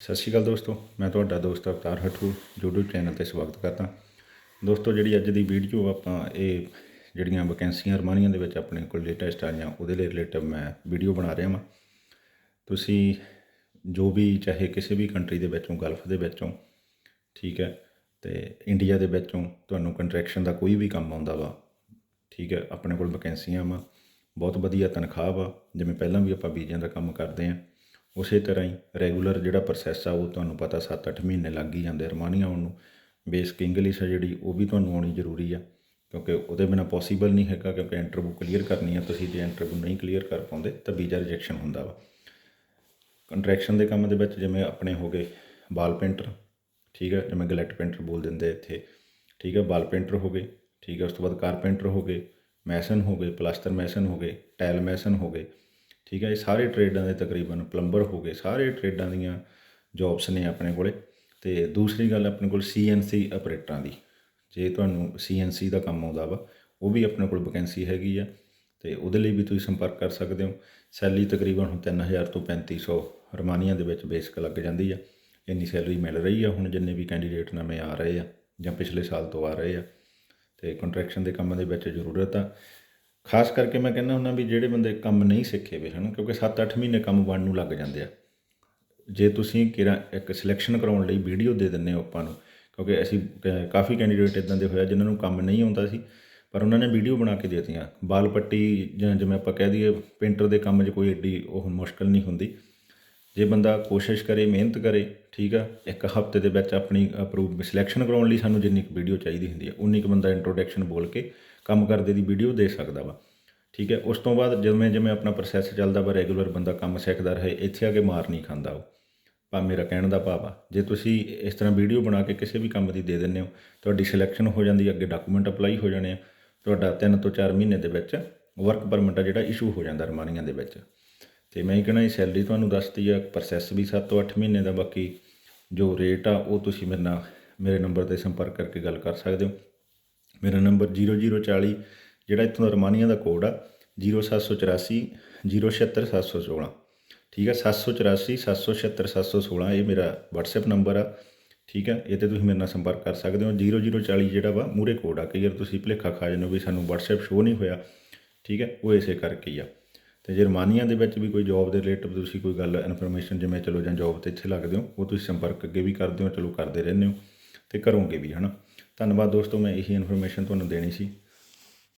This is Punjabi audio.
ਸਤਿ ਸ਼੍ਰੀ ਅਕਾਲ ਦੋਸਤੋ, ਮੈਂ ਤੁਹਾਡਾ ਦੋਸਤ ਅਵਤਾਰ ਹਠੂ YouTube ਚੈਨਲ ਤੇ ਸਵਾਗਤ ਕਰਦਾ। ਦੋਸਤੋ, ਜਿਹੜੀ ਅੱਜ ਦੀ ਵੀਡੀਓ ਆਪਾਂ ਇਹ ਜਿਹੜੀਆਂ ਵੈਕੈਂਸੀਆਂ ਰਮਾਨੀਆਂ ਦੇ ਵਿੱਚ ਆਪਣੇ ਕੋਲ ਲੇਟੈਸਟ ਆਈਆਂ, ਉਹਦੇ ਲਈ ਰਿਲੇਟਿਵ ਮੈਂ ਵੀਡੀਓ ਬਣਾ ਰਿਹਾ ਹਾਂ ਤੁਸੀਂ ਜੋ ਵੀ, ਚਾਹੇ ਕਿਸੇ ਵੀ ਕੰਟਰੀ ਦੇ ਵਿੱਚੋਂ ਗਲਫ ਦੇ ਵਿੱਚੋਂ, ਠੀਕ ਹੈ, ਤੇ ਇੰਡੀਆ ਦੇ ਵਿੱਚੋਂ ਤੁਹਾਨੂੰ ਕੰਟਰੈਕਸ਼ਨ ਦਾ ਕੋਈ ਵੀ ਕੰਮ ਆਉਂਦਾ ਵਾ, ਠੀਕ ਹੈ, ਆਪਣੇ ਕੋਲ ਵੈਕੈਂਸੀਆਂ ਵਾ, ਬਹੁਤ ਵਧੀਆ ਤਨਖਾਹ ਵਾ, ਜਿਵੇਂ ਪਹਿਲਾਂ ਵੀ ਆਪਾਂ ਵੀਜ਼ਿਆਂ ਦਾ ਕੰਮ ਕਰਦੇ ਆਂ ਉਸੇ ਤਰ੍ਹਾਂ ਹੀ ਰੈਗੂਲਰ ਜਿਹੜਾ ਪ੍ਰੋਸੈਸ ਆ, ਉਹ ਤੁਹਾਨੂੰ ਪਤਾ 7-8 ਮਹੀਨੇ ਲੱਗ ਹੀ ਜਾਂਦੇ ਰਮਾਨੀਆਂ ਆਉਣ ਨੂੰ। ਬੇਸਿਕ ਇੰਗਲਿਸ਼ ਆ ਜਿਹੜੀ, ਉਹ ਵੀ ਤੁਹਾਨੂੰ ਆਉਣੀ ਜ਼ਰੂਰੀ ਆ, ਕਿਉਂਕਿ ਉਹਦੇ ਬਿਨਾ ਪੋਸੀਬਲ ਨਹੀਂ ਹੈਗਾ, ਕਿਉਂਕਿ ਇੰਟਰਵਿਊ ਕਲੀਅਰ ਕਰਨੀ ਆ, ਤੁਸੀਂ ਜੇ ਇੰਟਰਵਿਊ ਨਹੀਂ ਕਲੀਅਰ ਕਰ ਪਾਉਂਦੇ, ਤਾਂ ਵੀਜ਼ਾ ਰਿਜੈਕਸ਼ਨ ਹੁੰਦਾ ਵਾ। ਕੰਟਰੈਕਸ਼ਨ ਦੇ ਕੰਮ ਦੇ ਵਿੱਚ ਜਿਵੇਂ ਆਪਣੇ ਹੋ ਗਏ ਬਾਲ ਪੇਂਟਰ ਠੀਕ ਹੈ ਜਿਵੇਂ ਗਲੈਟ ਪੇਂਟਰ ਬੋਲ ਦਿੰਦੇ ਇੱਥੇ, ਠੀਕ ਹੈ ਬਾਲ ਪੇਂਟਰ ਹੋ ਗਏ, ਠੀਕ ਹੈ ਉਸ ਤੋਂ ਬਾਅਦ ਕਾਰਪੈਂਟਰ ਹੋ ਗਏ ਮੈਸਨ ਹੋ ਗਏ ਪਲਾਸਟਰ ਮੈਸਨ ਹੋ ਗਏ ਟਾਇਲ ਮੈਸਨ ਹੋ ਗਏ। ਠੀਕ ਹੈ ਇਹ ਸਾਰੇ ਟ੍ਰੇਡਾਂ ਦੇ ਤਕਰੀਬਨ ਪਲੰਬਰ ਹੋ ਗਏ, ਸਾਰੇ ਟ੍ਰੇਡਾਂ ਦੀਆਂ ਜੌਬਸ ਨੇ ਆਪਣੇ ਕੋਲੇ। ਤੇ ਦੂਸਰੀ ਗੱਲ ਆਪਣੇ ਕੋਲ ਸੀਐਨਸੀ ਆਪਰੇਟਰਾਂ ਦੀ। ਜੇ ਤੁਹਾਨੂੰ ਸੀਐਨਸੀ ਦਾ ਕੰਮ ਆਉਂਦਾ ਵਾ, ਉਹ ਵੀ ਆਪਣੇ ਕੋਲ ਵੈਕੈਂਸੀ ਹੈਗੀ ਆ, ਤੇ ਉਹਦੇ ਲਈ ਵੀ ਤੁਸੀਂ ਸੰਪਰਕ ਕਰ ਸਕਦੇ ਹੋ। ਸੈਲਰੀ ਤਕਰੀਬਨ ਹੁਣ 3000 ਤੋਂ 3500 ਰਮਾਨੀਆਂ ਦੇ ਵਿੱਚ ਬੇਸਿਕ ਲੱਗ ਜਾਂਦੀ ਆ। ਇੰਨੀ ਸੈਲਰੀ ਮਿਲ ਰਹੀ ਆ ਹੁਣ ਜਿੰਨੇ ਵੀ ਕੈਂਡੀਡੇਟ ਨਵੇਂ ਆ ਰਹੇ ਆ ਜਾਂ ਪਿਛਲੇ ਸਾਲ ਤੋਂ ਆ ਰਹੇ ਆ। ਤੇ ਕੰਟਰੈਕਸ਼ਨ ਦੇ ਕੰਮਾਂ ਦੇ ਵਿੱਚ ਜ਼ਰੂਰਤ ਆ। ਖਾਸ ਕਰਕੇ ਮੈਂ ਕਹਿੰਦਾ ਹੁੰਦਾ ਵੀ ਜਿਹੜੇ ਬੰਦੇ ਕੰਮ ਨਹੀਂ ਸਿੱਖੇ ਵੇ ਹਨ, ਕਿਉਂਕਿ 7-8 ਮਹੀਨੇ ਕੰਮ ਬਣਨ ਨੂੰ ਲੱਗ ਜਾਂਦੇ ਆ। ਜੇ ਤੁਸੀਂ ਕਿਰਾ ਇੱਕ ਸਿਲੈਕਸ਼ਨ ਕਰਾਉਣ ਲਈ ਵੀਡੀਓ ਦੇ ਦਿੰਦੇ ਹੋ ਆਪਾਂ ਨੂੰ, ਕਿਉਂਕਿ ਅਸੀਂ ਕ- ਕਾਫੀ ਕੈਂਡੀਡੇਟ ਇਦਾਂ ਦੇ ਹੋਇਆ ਜਿਨ੍ਹਾਂ ਨੂੰ ਕੰਮ ਨਹੀਂ ਆਉਂਦਾ ਸੀ, ਪਰ ਉਹਨਾਂ ਨੇ ਵੀਡੀਓ ਬਣਾ ਕੇ ਦੇਤੀਆਂ। ਬਾਲ ਪੱਟੀ ਜਾਂ ਜਿਵੇਂ ਆਪਾਂ ਕਹਿ ਦਈਏ, ਪੇਂਟਰ ਦੇ ਕੰਮ 'ਚ ਕੋਈ ਏਡੀ ਉਹ ਮੁਸ਼ਕਲ ਨਹੀਂ ਹੁੰਦੀ। ਜੇ ਬੰਦਾ ਕੋਸ਼ਿਸ਼ ਕਰੇ, ਮਿਹਨਤ ਕਰੇ, ਠੀਕ ਆ, ਇੱਕ ਹਫ਼ਤੇ ਦੇ ਵਿੱਚ ਆਪਣੀ ਅਪਰੂਵ ਸਿਲੈਕਸ਼ਨ ਕਰਾਉਣ ਲਈ ਸਾਨੂੰ ਜਿੰਨੀ ਕੁ ਵੀਡੀਓ ਚਾਹੀਦੀ ਹੁੰਦੀ ਹੈ ਉਨੀ ਕੁ ਬੰਦਾ ਇੰਟਰੋਡਕਸ਼ਨ ਬੋਲ ਕੇ ਕੰਮ ਕਰਦੇ ਦੀ ਵੀਡੀਓ ਦੇ ਸਕਦਾ ਵਾ। ਠੀਕ ਹੈ ਉਸ ਤੋਂ ਬਾਅਦ ਜਿਵੇਂ ਜਿਵੇਂ ਆਪਣਾ ਪ੍ਰੋਸੈਸ ਚੱਲਦਾ ਵਾ ਰੈਗੂਲਰ ਬੰਦਾ ਕੰਮ ਸਿੱਖਦਾ ਰਹੇ, ਇੱਥੇ ਆ ਕੇ ਮਾਰ ਨਹੀਂ ਖਾਂਦਾ ਉਹ। ਪਾ ਮੇਰਾ ਕਹਿਣ ਦਾ ਭਾਵ ਆ, ਜੇ ਤੁਸੀਂ ਇਸ ਤਰ੍ਹਾਂ ਵੀਡੀਓ ਬਣਾ ਕੇ ਕਿਸੇ ਵੀ ਕੰਮ ਦੀ ਦੇ ਦਿੰਦੇ ਹੋ, ਤੁਹਾਡੀ ਸਿਲੈਕਸ਼ਨ ਹੋ ਜਾਂਦੀ ਹੈ ਅੱਗੇ ਡਾਕੂਮੈਂਟ ਅਪਲਾਈ ਹੋ ਜਾਣੇ ਆ, ਤੁਹਾਡਾ 3 ਤੋਂ 4 ਮਹੀਨੇ ਦੇ ਵਿੱਚ ਵਰਕ ਪਰਮਿਟ ਆ ਜਿਹੜਾ ਇਸ਼ੂ ਹੋ ਜਾਂਦਾ ਰਮਾਨੀਆਂ ਦੇ ਵਿੱਚ। ਤੇ ਮੈਂ ਇਹ ਕਹਿਣਾ ਇਹ ਸੈਲਰੀ ਤੁਹਾਨੂੰ ਦੱਸਦੀ ਆ ਪ੍ਰੋਸੈਸ ਵੀ 7 ਤੋਂ 8 ਮਹੀਨੇ ਦਾ ਬਾਕੀ ਜੋ ਰੇਟ ਆ, ਉਹ ਤੁਸੀਂ ਮੇਰੇ ਨਾਲ, ਮੇਰੇ ਨੰਬਰ ਤੇ ਸੰਪਰਕ ਕਰਕੇ ਗੱਲ ਕਰ ਸਕਦੇ ਹੋ। ਮੇਰਾ ਨੰਬਰ 0040 ਜਿਹੜਾ ਇੱਥੋਂ ਦਾ ਰਮਾਨੀਆ ਦਾ ਕੋਡ ਆ 0784 076716 ਠੀਕ ਹੈ 784 776 716 ਇਹ ਮੇਰਾ WhatsApp ਨੰਬਰ ਆ। ਠੀਕ ਹੈ ਇਹ ਤੇ ਤੁਸੀਂ ਮੇਰੇ ਨਾਲ ਸੰਪਰਕ ਕਰ ਸਕਦੇ ਹੋ। 0040 ਜਿਹੜਾ ਵਾ, ਮੂਰੇ ਕੋਡ ਆ। ਕਈ ਵਾਰ ਤੁਸੀਂ ਭੁਲੇਖਾ ਖਾ ਜਾਂਦੇ ਹੋ ਵੀ ਸਾਨੂੰ WhatsApp ਸ਼ੋ ਨਹੀਂ ਹੋਇਆ। ਠੀਕ ਹੈ ਉਹ ਇਸੇ ਕਰਕੇ ਹੀ ਆ। ਤੇ ਜੇ ਰਮਾਨੀਆਂ ਦੇ ਵਿੱਚ ਵੀ ਕੋਈ ਜੌਬ ਦੇ ਰਿਲੇਟਿਵ ਤੁਸੀਂ ਕੋਈ ਗੱਲ ਇਨਫੋਰਮੇਸ਼ਨ ਜਿਵੇਂ ਚਲੋ ਜਾਂ ਜੌਬ ਤੇ ਇੱਥੇ ਲੱਗਦੇ ਹੋ, ਉਹ ਤੁਸੀਂ ਸੰਪਰਕ ਅੱਗੇ ਵੀ ਕਰਦੇ ਹੋ, ਚਲੋ ਕਰਦੇ ਰਹਿੰਦੇ ਹੋ ਤੇ ਕਰੋਗੇ ਵੀ ਹਨਾ। ਧੰਨਵਾਦ ਦੋਸਤੋ, ਮੈਂ ਇਹੀ ਇਨਫੋਰਮੇਸ਼ਨ ਤੁਹਾਨੂੰ ਦੇਣੀ ਸੀ।